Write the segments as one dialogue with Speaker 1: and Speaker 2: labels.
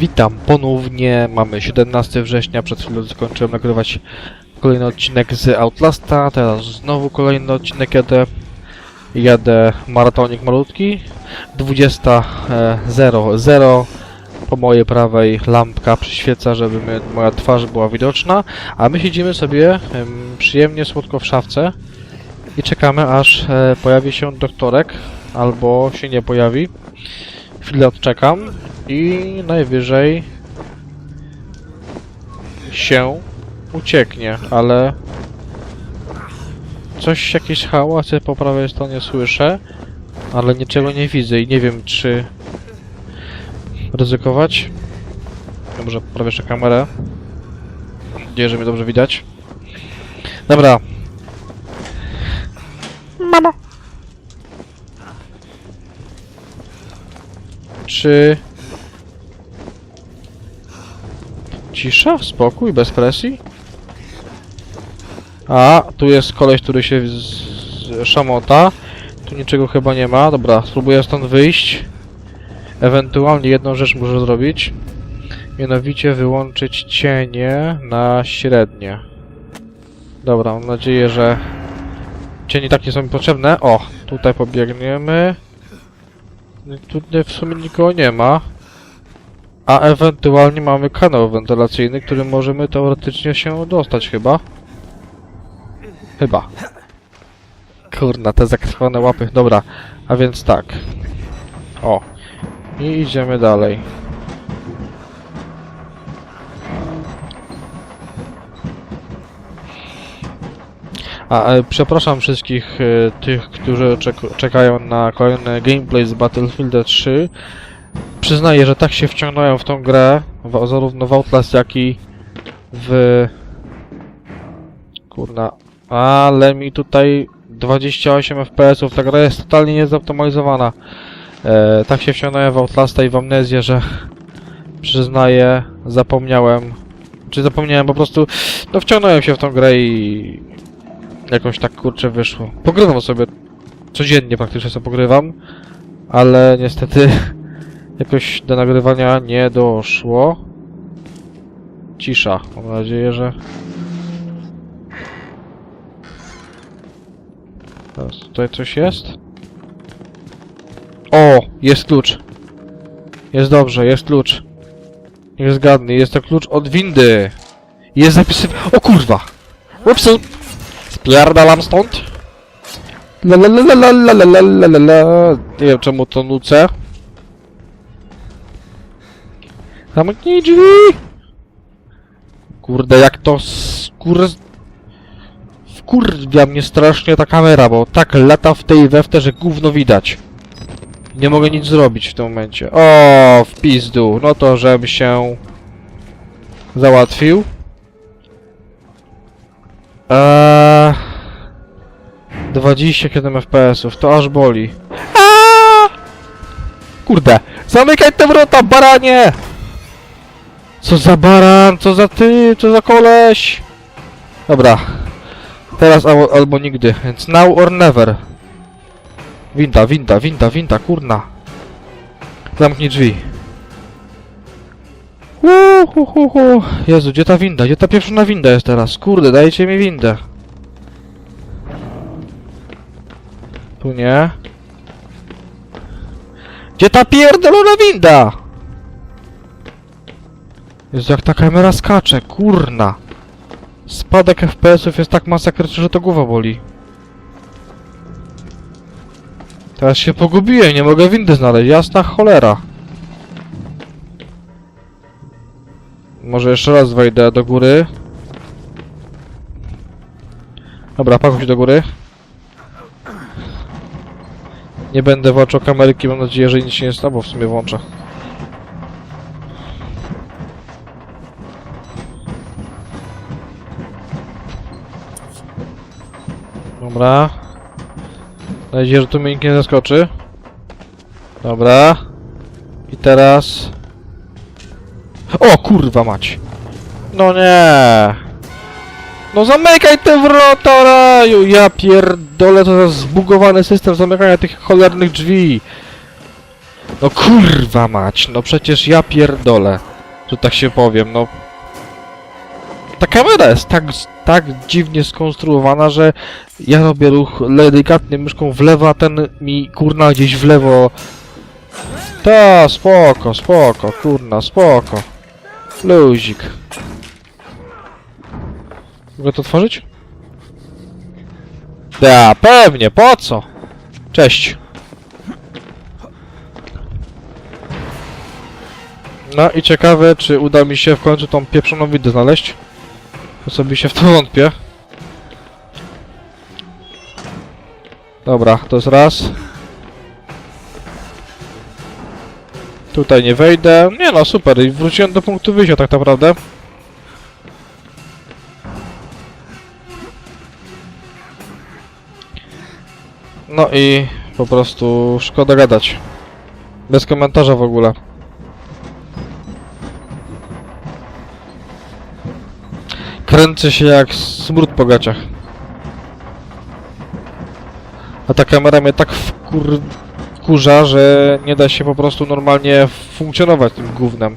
Speaker 1: Witam ponownie, mamy 17 września, przed chwilą zakończyłem nagrywać kolejny odcinek z Outlasta, teraz znowu kolejny odcinek jadę, jadę maratonik malutki, 20.00, po mojej prawej lampka przyświeca, żeby moja twarz była widoczna, a my siedzimy sobie em, przyjemnie, słodko w szafce i czekamy aż e, pojawi się doktorek, albo się nie pojawi. Chwilę odczekam i najwyżej się ucieknie, ale coś, jakieś hałasy po prawej stronie słyszę, ale niczego nie widzę i nie wiem, czy ryzykować. Dobrze, poprawię jeszcze kamerę. Mam nadzieję, że mnie dobrze widać. Dobra. Czy... Cisza? Spokój? Bez presji? A, tu jest koleś, który się szamota. Tu niczego chyba nie ma. Dobra, spróbuję stąd wyjść. Ewentualnie jedną rzecz muszę zrobić. Mianowicie wyłączyć cienie na średnie. Dobra, mam nadzieję, że cienie tak nie są mi potrzebne. O, tutaj pobiegniemy. Tutaj w sumie nikogo nie ma. A ewentualnie mamy kanał wentylacyjny, który możemy teoretycznie się dostać chyba. Chyba. Kurna, te zakrwawione łapy. Dobra, a więc tak. O. I idziemy dalej. A, e, przepraszam wszystkich e, tych, którzy czek czekają na kolejny gameplay z Battlefield 3. Przyznaję, że tak się wciągnąłem w tą grę, w, zarówno w Outlast, jak i w... Kurna. Ale mi tutaj 28 FPS-ów, ta gra jest totalnie niezoptymalizowana. E, tak się wciągnąłem w Outlasta i w Amnezję, że przyznaję, zapomniałem. Czy zapomniałem po prostu... No wciągnąłem się w tą grę i... Jakoś tak kurczę wyszło. Pogrywam sobie codziennie praktycznie sobie pogrywam, ale niestety jakoś do nagrywania nie doszło. Cisza. Mam nadzieję, że... Teraz tutaj coś jest? O! Jest klucz. Jest dobrze, jest klucz. Niech zgadnę, jest to klucz od windy. Jest zapisy... O kurwa! Upsu! Spierdalam stąd. La la la la la la la la la la Nie wiem czemu to nucę. Zamknij drzwi! Kurde, jak to skur... Wkurwia mnie strasznie ta kamera, bo tak lata w tej wewte, że gówno widać. Nie mogę nic zrobić w tym momencie. O, w pizdu. No to, żebym się... Załatwił. Eee... 27 FPS-ów, to aż boli. Aaaa! Kurde, zamykaj te wrota, baranie! Co za baran, co za ty, co za koleś! Dobra, teraz albo, albo nigdy, więc now or never. Winda, winda, winda, winda, kurna. Zamknij drzwi. Uu, hu, hu, hu. Jezu, gdzie ta winda? Gdzie ta pierwsza winda jest teraz? Kurde, dajcie mi windę. Tu nie. Gdzie ta pierdolona winda? Jezu, jak ta kamera skacze, kurna. Spadek FPS-ów jest tak masakryczny, że to głowa boli. Teraz się pogubiłem, nie mogę windy znaleźć, jasna cholera. Może jeszcze raz wejdę do góry. Dobra, pakuj się do góry. Nie będę włączał kamerki, mam nadzieję, że nic się nie stało, w sumie włączę. Dobra. Mam nadzieję, że tu mnie nikt nie zaskoczy. Dobra. I teraz... O kurwa mać! No nie! No zamykaj te wrota raju! Ja pierdolę, to za zbugowany system zamykania tych cholernych drzwi! No kurwa mać, no przecież ja pierdolę. że tak się powiem, no. Ta kamera jest tak, tak dziwnie skonstruowana, że ja robię ruch delikatnie myszką w lewo, a ten mi kurna gdzieś w lewo. Ta, spoko, spoko, kurna, spoko. Luzik. Mogę to otworzyć? Da, pewnie, po co? Cześć. No i ciekawe, czy uda mi się w końcu tą pieprzoną widę znaleźć. Osobiście w to wątpię. Dobra, to jest raz. Tutaj nie wejdę. Nie no, super. Wróciłem do punktu wyjścia tak naprawdę. No i po prostu szkoda gadać. Bez komentarza w ogóle. Kręcę się jak smród po gaciach. A ta kamera mnie tak wkur... wkurza, że nie da się po prostu normalnie funkcjonować tym gównem.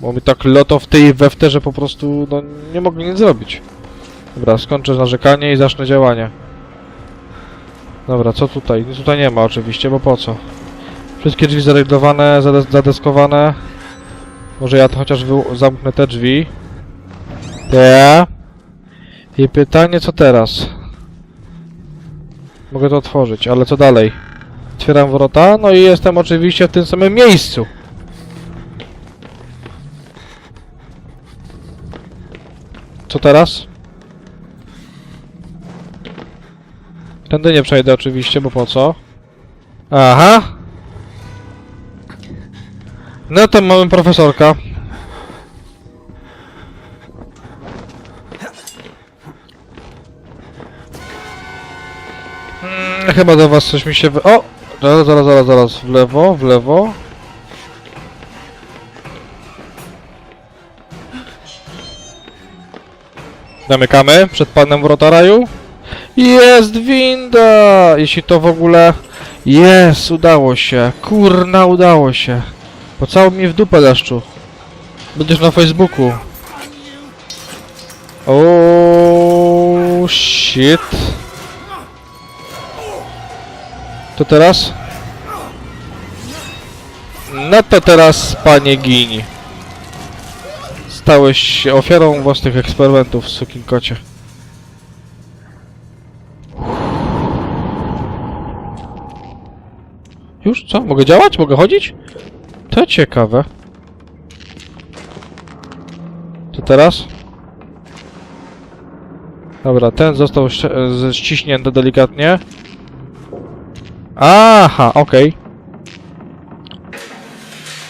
Speaker 1: Bo mi tak loto w tej i we w te, że po prostu no, nie mogę nic zrobić. Dobra, skończę narzekanie i zacznę działanie. Dobra, co tutaj? Nic tutaj nie ma oczywiście, bo po co? Wszystkie drzwi zareglowane, zades zadeskowane. Może ja to chociaż zamknę te drzwi. Te. I pytanie, co teraz? Mogę to otworzyć, ale co dalej? Otwieram wrota, no i jestem oczywiście w tym samym miejscu. Co teraz? Tędy nie przejdę oczywiście, bo po co? Aha! No to mamy profesorka. Mm, chyba do was coś mi się wy... O! Zaraz, zaraz, zaraz, zaraz. W lewo, w lewo. Zamykamy przed panem wrotaraju. Jest winda! Jeśli to w ogóle... Jest, udało się. Kurna, udało się. Pocałuj mnie w dupę, deszczu. Będziesz na Facebooku. Oh shit. To teraz? No to teraz, panie Gini. Stałeś się ofiarą własnych eksperymentów, sukinkocie. Już? Co? Mogę działać? Mogę chodzić? To ciekawe. To teraz? Dobra, ten został z- ściśnięty delikatnie. Aha, okej.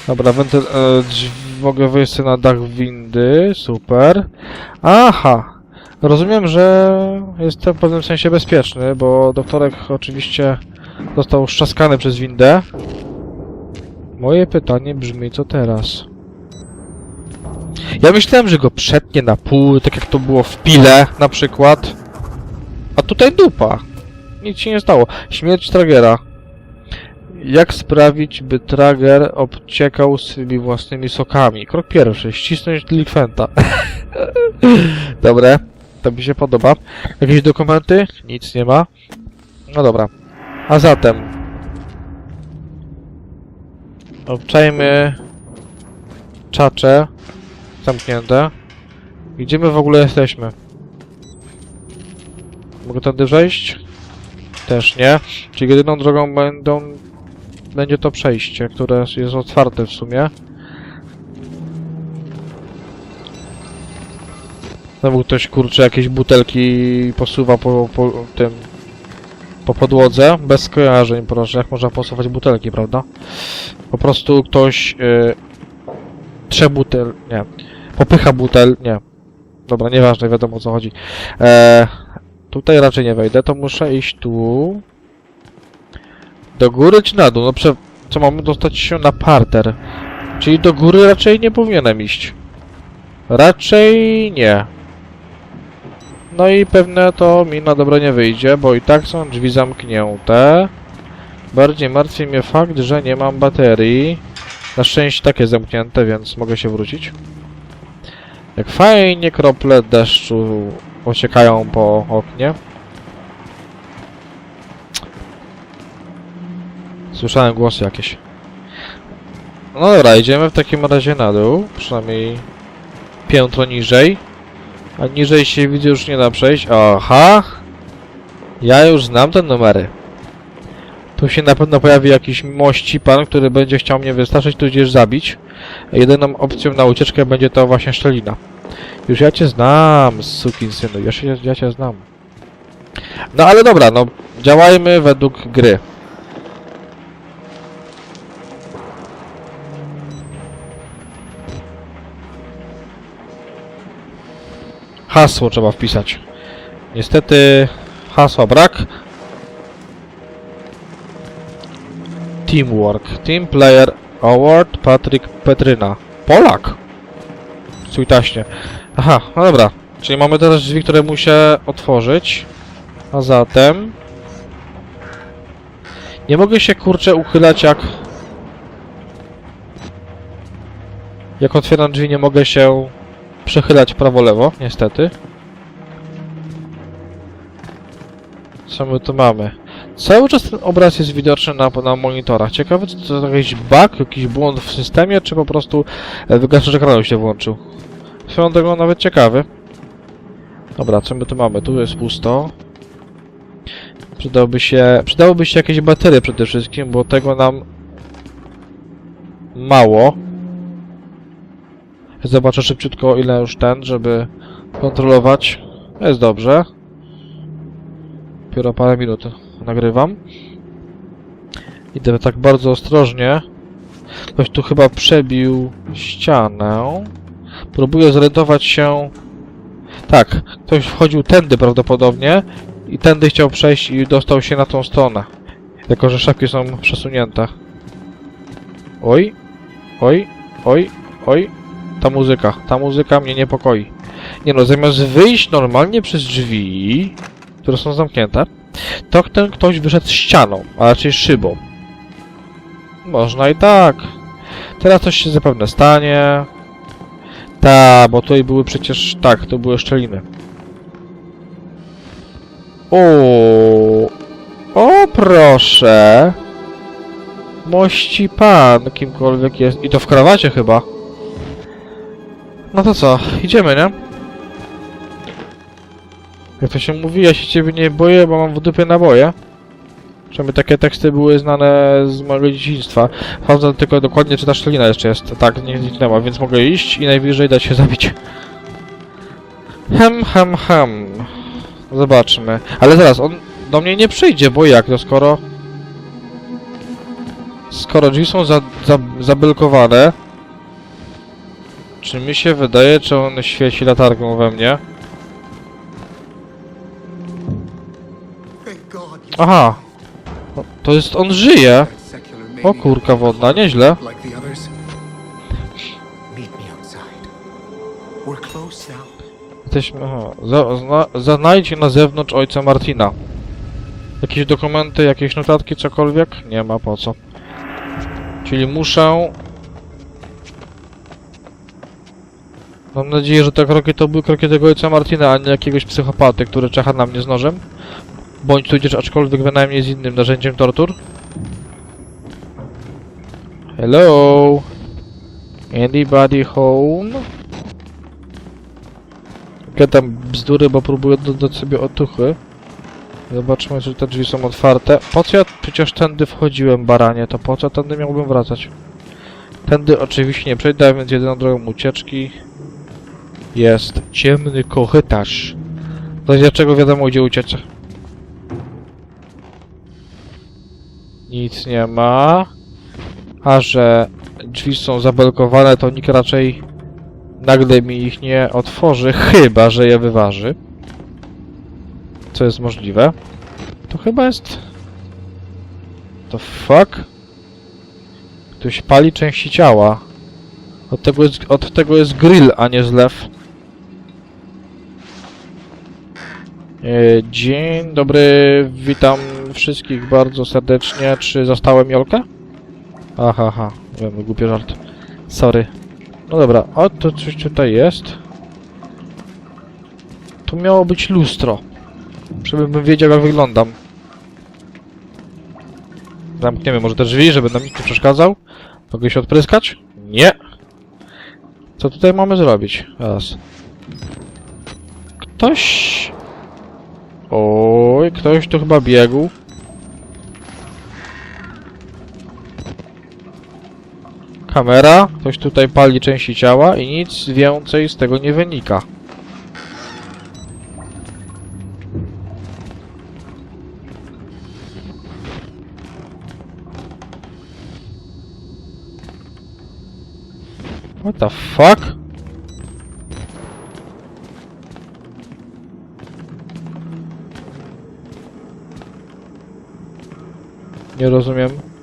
Speaker 1: Dobra, wentyl... E, drzwi, mogę wyjść na dach windy, super. Aha, rozumiem, że jestem w pewnym sensie bezpieczny, bo doktorek oczywiście został szczaskany przez windę. Moje pytanie brzmi, co teraz? Ja myślałem, że go przetnie na pół, tak jak to było w pile na przykład. A tutaj dupa. Nic się nie stało. Śmierć Tragera. Jak sprawić, by Trager obciekał swymi własnymi sokami? Krok pierwszy. Ścisnąć delikwenta. Dobre. To mi się podoba. Jakieś dokumenty? Nic nie ma. No dobra. A zatem... Obczajmy... Czacze. Zamknięte. Gdzie my w ogóle jesteśmy? Mogę tędy wejść? Też nie. Czyli jedyną drogą będą... Będzie to przejście, które jest otwarte w sumie. Znowu ktoś kurczy jakieś butelki posuwa po, po tym... Po podłodze. Bez skojarzeń, proszę. Jak można posuwać butelki, prawda? Po prostu ktoś... Yy, trze butel... Nie. Popycha butel... Nie. Dobra, nieważne, wiadomo o co chodzi. Eee, tutaj raczej nie wejdę, to muszę iść tu. Do góry czy na dół? No prze... Co mamy dostać się na parter? Czyli do góry raczej nie powinienem iść. Raczej nie. No i pewne to mi na dobre nie wyjdzie, bo i tak są drzwi zamknięte. Bardziej martwi mnie fakt, że nie mam baterii. Na szczęście takie zamknięte, więc mogę się wrócić. Jak fajnie krople deszczu ociekają po oknie. Słyszałem głosy jakieś. No dobra, idziemy w takim razie na dół, przynajmniej piętro niżej. A niżej się widzę już nie da przejść. Aha! Ja już znam te numery. Tu się na pewno pojawi jakiś mości pan, który będzie chciał mnie wystraszyć, tudzież zabić. Jedyną opcją na ucieczkę będzie to właśnie szczelina. Już ja cię znam, synu, już ja, ja cię znam. No ale dobra, no działajmy według gry. Hasło trzeba wpisać. Niestety hasła brak. Teamwork. Team Player Award Patryk Petryna. Polak! Stój taśnie. Aha, no dobra. Czyli mamy teraz drzwi, które muszę otworzyć. A zatem... Nie mogę się kurczę uchylać jak... Jak otwieram drzwi nie mogę się przechylać prawo-lewo, niestety. Co my tu mamy? Cały czas ten obraz jest widoczny na, na monitorach. Ciekawe, czy to jakiś bug, jakiś błąd w systemie, czy po prostu e, wygaszacz ekranu się włączył. Swoją drogą nawet ciekawy. Dobra, co my tu mamy? Tu jest pusto. Przydałby się, przydałoby się jakieś baterie przede wszystkim, bo tego nam mało. Zobaczę szybciutko ile już ten, żeby kontrolować. Jest dobrze. Dopiero parę minut nagrywam. Idę tak bardzo ostrożnie. Ktoś tu chyba przebił ścianę. Próbuję zorientować się... Tak, ktoś wchodził tędy prawdopodobnie i tędy chciał przejść i dostał się na tą stronę. Jako, że szafki są przesunięte. Oj, oj, oj, oj. Ta muzyka, ta muzyka mnie niepokoi. Nie no, zamiast wyjść normalnie przez drzwi, które są zamknięte, to ten ktoś wyszedł ścianą, a raczej szybą. Można i tak. Teraz coś się zapewne stanie. Ta, bo tutaj były przecież... Tak, to były szczeliny. O, o proszę. Mości pan, kimkolwiek jest. I to w krawacie chyba. No to co, idziemy, nie? Jak to się mówi, ja się ciebie nie boję, bo mam w dupie naboje. Przynajmniej takie teksty były znane z mojego dzieciństwa. Sprawdzam tylko dokładnie, czy ta szczelina jeszcze jest. Tak, nie zniknęła, więc mogę iść i najwyżej dać się zabić. Hem, hem, hem. Zobaczmy. Ale zaraz, on do mnie nie przyjdzie, bo jak to skoro... Skoro drzwi są za, za. Czy mi się wydaje, czy on świeci latarką we mnie? Aha. To jest, on żyje. O kurka wodna, nieźle. Jesteśmy, aha. Za, zna, znajdź na zewnątrz ojca Martina. Jakieś dokumenty, jakieś notatki, cokolwiek? Nie ma po co. Czyli muszę... Mam nadzieję, że te kroki to były kroki tego ojca Martina, a nie jakiegoś psychopaty, który czecha na mnie z nożem. Bądź tudzież aczkolwiek bynajmniej z innym narzędziem tortur. Hello? Anybody home? Gadam bzdury, bo próbuję dodać sobie otuchy. Zobaczmy, czy te drzwi są otwarte. Po co ja przecież tędy wchodziłem, baranie? To po co tędy miałbym wracać? Tędy oczywiście nie przejdę, więc jedyną drogą ucieczki jest ciemny korytarz. I dlaczego wiadomo, gdzie ucieczę? Nic nie ma. A że drzwi są zablokowane, to nikt raczej nagle mi ich nie otworzy, chyba że je wyważy. Co jest możliwe. To chyba jest... To fuck? Ktoś pali części ciała. Od tego jest, od tego jest grill, a nie zlew. E, Dzień dobry, witam wszystkich bardzo serdecznie. Czy zastałem Jolkę? Aha, aha. Wiem, głupie żart. Sorry. No dobra, o, to coś tutaj jest. Tu miało być lustro. Żebym wiedział, jak wyglądam. Zamkniemy może te drzwi, żeby nam nikt nie przeszkadzał. Mogę się odpryskać? Nie. Co tutaj mamy zrobić? Raz. Ktoś... Oj, ktoś tu chyba biegł. Kamera, ktoś tutaj pali części ciała i nic więcej z tego nie wynika. What the fuck? Nie rozumiem.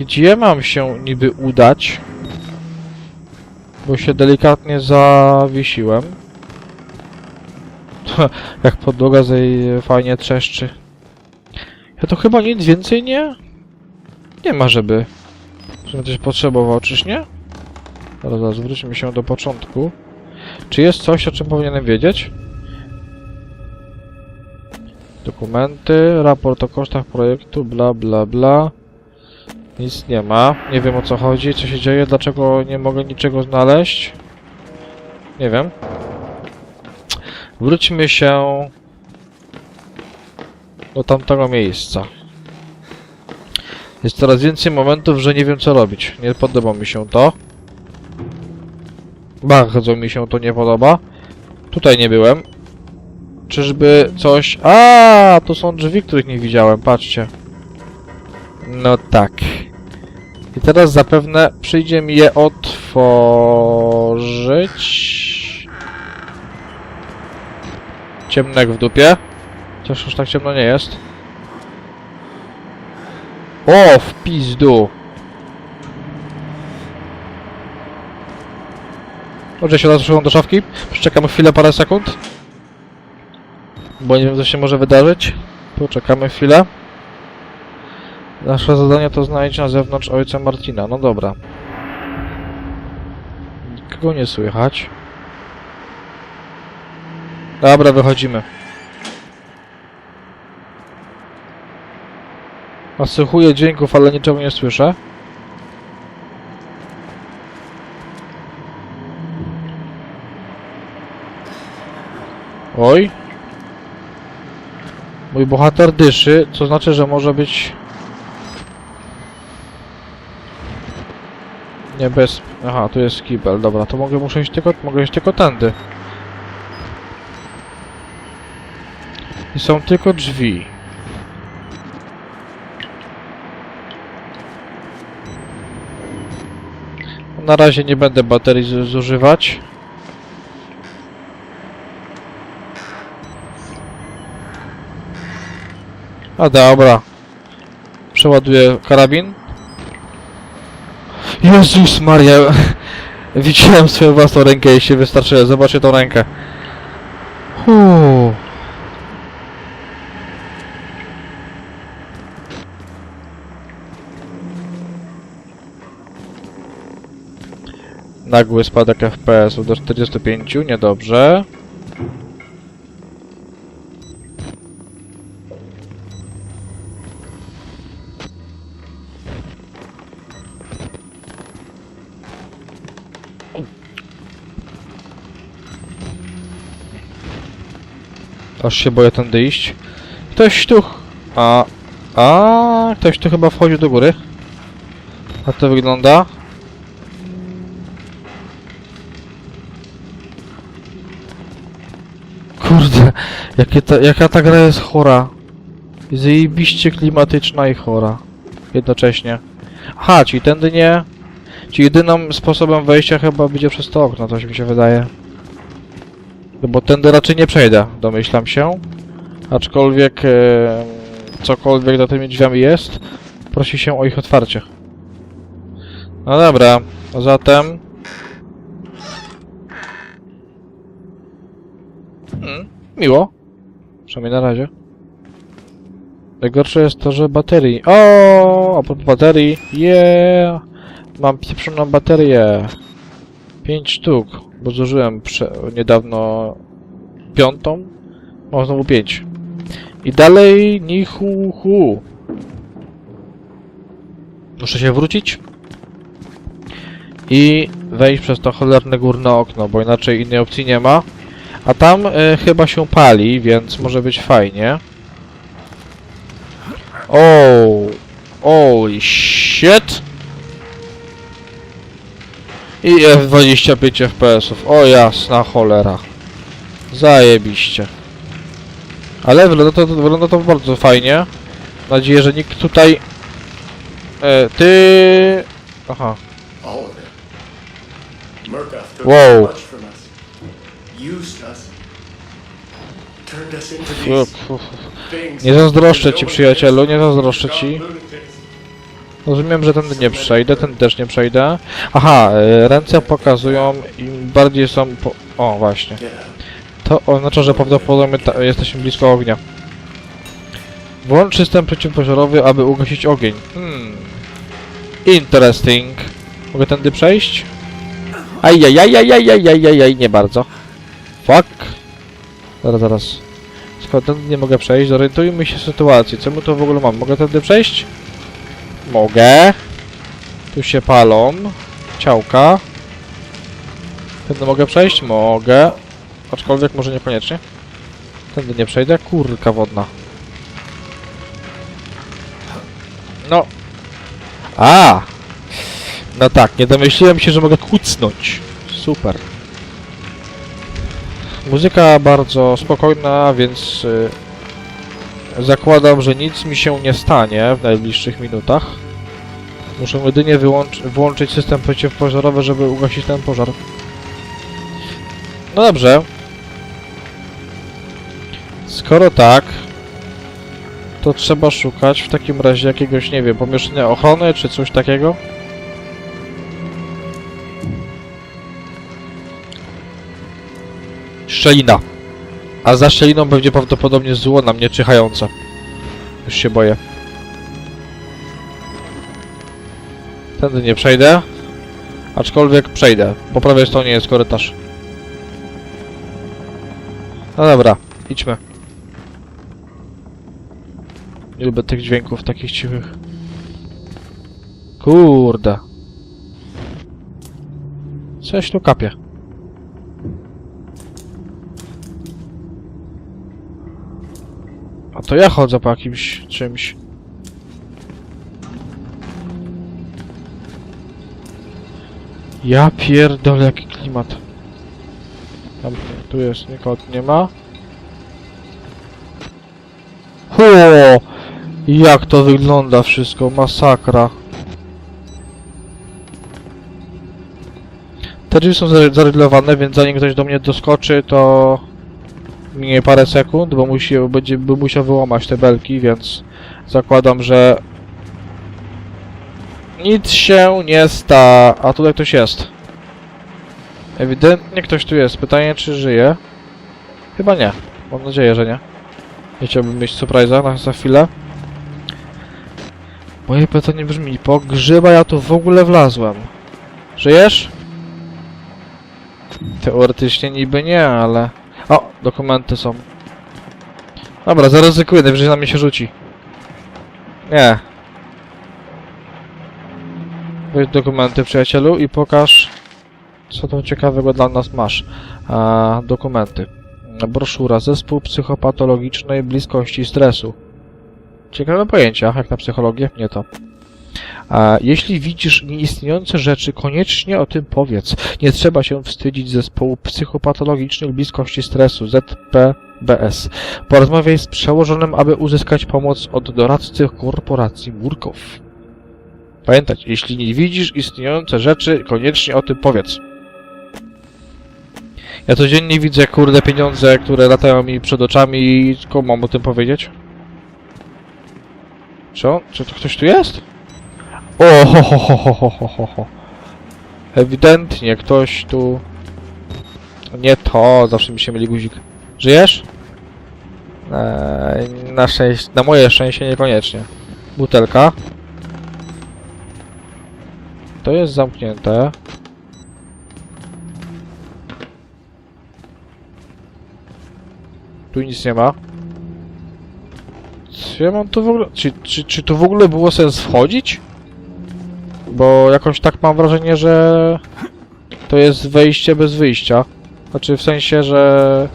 Speaker 1: Gdzie mam się niby udać? Bo się delikatnie zawiesiłem. Jak podłoga fajnie trzeszczy. Ja to chyba nic więcej nie... Nie ma, żeby... Żebym coś potrzebował, czyż nie? Teraz zaraz zwróćmy się do początku. Czy jest coś, o czym powinienem wiedzieć? Dokumenty, raport o kosztach projektu, bla bla bla. Nic nie ma. Nie wiem o co chodzi, co się dzieje, dlaczego nie mogę niczego znaleźć. Nie wiem. Wróćmy się do tamtego miejsca. Jest coraz więcej momentów, że nie wiem co robić. Nie podoba mi się to. Bardzo mi się to nie podoba. Tutaj nie byłem. Czyżby coś... A, to są drzwi, których nie widziałem, patrzcie. No tak. I teraz zapewne przyjdzie mi je otworzyć. Ciemnek w dupie. Chociaż już tak ciemno nie jest. O, w pizdu. Dobrze, się odeszłem do szafki. Przeczekamy chwilę, parę sekund. Bo nie wiem, co się może wydarzyć. Poczekamy chwilę. Nasze zadanie to znajdź na zewnątrz ojca Martina. No dobra. Nikogo nie słychać. Dobra, wychodzimy. Nasłuchuję dźwięków, ale niczego nie słyszę. Oj. Mój bohater dyszy, co znaczy, że może być... Nie bez... Aha, tu jest kibel, dobra, to mogę, muszę iść tylko, mogę iść tylko tędy. I są tylko drzwi. Na razie nie będę baterii zużywać. A dobra. Przeładuję karabin. Jezus Maria! Widziałem swoją własną rękę i się wystarczyłem. Zobaczcie tą rękę. Uuu. Nagły spadek FPS-u do 45, niedobrze. Aż się boję tędy iść. Ktoś tu... A... A... Ktoś tu chyba wchodzi do góry. A to wygląda... Kurde, jakie ta, jaka ta gra jest chora. Zajebiście klimatyczna i chora. Jednocześnie. Aha, czyli tędy nie... Czyli jedynym sposobem wejścia chyba będzie przez to okno, coś mi się wydaje. No bo tędy raczej nie przejdę, domyślam się. Aczkolwiek... E, cokolwiek za tymi drzwiami jest, prosi się o ich otwarcie. No dobra, zatem... Hmm, miło. Przynajmniej na razie. Najgorsze jest to, że baterii... O, a propos baterii, yeah! Mam pieprzoną baterię. 5 sztuk, bo zużyłem niedawno piątą. Mam znowu 5. I dalej ni hu hu. Muszę się wrócić i wejść przez to cholerne górne okno, bo inaczej innej opcji nie ma. A tam e, chyba się pali, więc może być fajnie. Oh, holy shit! i F25 FPS-ów. O jasna cholera. Zajebiście. Ale wygląda to, wygląda to bardzo fajnie. Mam nadzieję, że nikt tutaj... E, ty... Aha.
Speaker 2: Wow.
Speaker 1: Nie zazdroszczę ci, przyjacielu, nie zazdroszczę ci. Rozumiem, że tędy nie przejdę, ten też nie przejdę. Aha, e, ręce pokazują im bardziej są po... O, właśnie. To oznacza, że prawdopodobnie jesteśmy blisko ognia. Włącz system przeciwpożarowy, aby ugasić ogień. Hmm. Interesting. Mogę tędy przejść? Ajajajajajajajajaj, nie bardzo. Fuck. Zaraz, zaraz. Skoro tędy nie mogę przejść, zorientujmy się w sytuacji. Co my tu w ogóle mam? Mogę tędy przejść? Mogę. Tu się palą. Ciałka. Tędy mogę przejść? Mogę. Aczkolwiek może niekoniecznie. Tędy nie przejdę. Kurka wodna. No. A! No tak, nie domyśliłem się, że mogę kucnąć. Super. Muzyka bardzo spokojna, więc y, zakładam, że nic mi się nie stanie w najbliższych minutach. Muszę jedynie włączyć system przeciwpożarowy, żeby ugasić ten pożar. No dobrze. Skoro tak, to trzeba szukać w takim razie jakiegoś, nie wiem, pomieszczenia ochrony czy coś takiego. Szczelina. A za szczeliną będzie prawdopodobnie zło na mnie czyhające. Już się boję. Tędy nie przejdę. Aczkolwiek przejdę. Po prawej stronie jest korytarz. No dobra, idźmy. Nie lubię tych dźwięków takich cichych. Kurde. Coś tu kapie. To ja chodzę po jakimś czymś. Ja pierdolę jaki klimat. Tam, tu jest, nikogo nie ma. Hu! Jak to wygląda wszystko, masakra. Te drzwi są zareglowane, więc zanim ktoś do mnie doskoczy, to minie parę sekund, bo musi, będzie, by musiał wyłamać te belki, więc zakładam, że nic się nie sta. A tutaj ktoś jest. Ewidentnie ktoś tu jest. Pytanie, czy żyje? Chyba nie. Mam nadzieję, że nie. Nie chciałbym mieć surprise'a na za chwilę. Moje pytanie brzmi, po grzyba ja tu w ogóle wlazłem. Żyjesz? Teoretycznie niby nie, ale... O, dokumenty są. Dobra, zaryzykuję, najwyżej na mnie się rzuci. Nie. Weź dokumenty, przyjacielu, i pokaż, co tu ciekawego dla nas masz. A, dokumenty. Broszura. Zespół psychopatologicznej bliskości stresu. Ciekawe pojęcia, jak na psychologię. Nie to. A, jeśli widzisz nieistniejące rzeczy, koniecznie o tym powiedz. Nie trzeba się wstydzić zespołu psychopatologicznej bliskości stresu ZPBS. Porozmawiaj z przełożonym, aby uzyskać pomoc od doradcy korporacji Murkow. Pamiętać, jeśli nie widzisz istniejące rzeczy, koniecznie o tym powiedz. Ja codziennie widzę, kurde, pieniądze, które latają mi przed oczami i komu mam o tym powiedzieć? Co? Czy to ktoś tu jest? O, ho, ho, ho, ho, ho, ho, ho. Ewidentnie ktoś tu... Nie to, zawsze mi się myli guzik. Żyjesz? Eee, na, szczęście, na moje szczęście niekoniecznie. Butelka. To jest zamknięte. Tu nic nie ma. Czy ja mam tu w ogóle... Czy, czy, czy tu w ogóle było sens wchodzić? Bo jakoś tak mam wrażenie, że... To jest wejście bez wyjścia. Znaczy w sensie, że...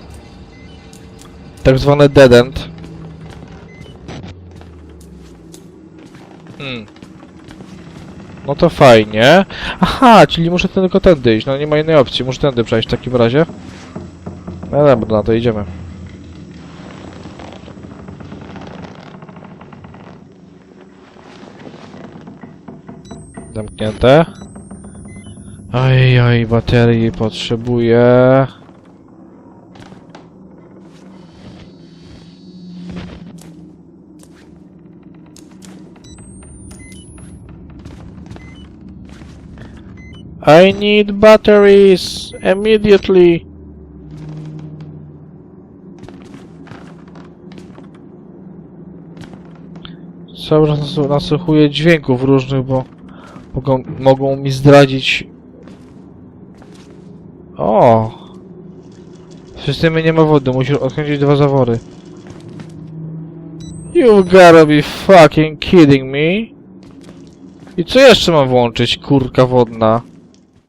Speaker 1: Tak zwane dead end. Hmm. No to fajnie. Aha, czyli muszę tylko tędy iść. No nie ma innej opcji. Muszę tędy przejść w takim razie. No dobra, no to idziemy. Zamknięte. Oj, oj, baterii potrzebuję. I need batteries immediately. Cały czas nas- nasłuchuję dźwięków różnych, bo mogą, mogą mi zdradzić... O! W systemie nie ma wody, musisz odkręcić dwa zawory. You gotta be fucking kidding me. I co jeszcze mam włączyć, kurka wodna?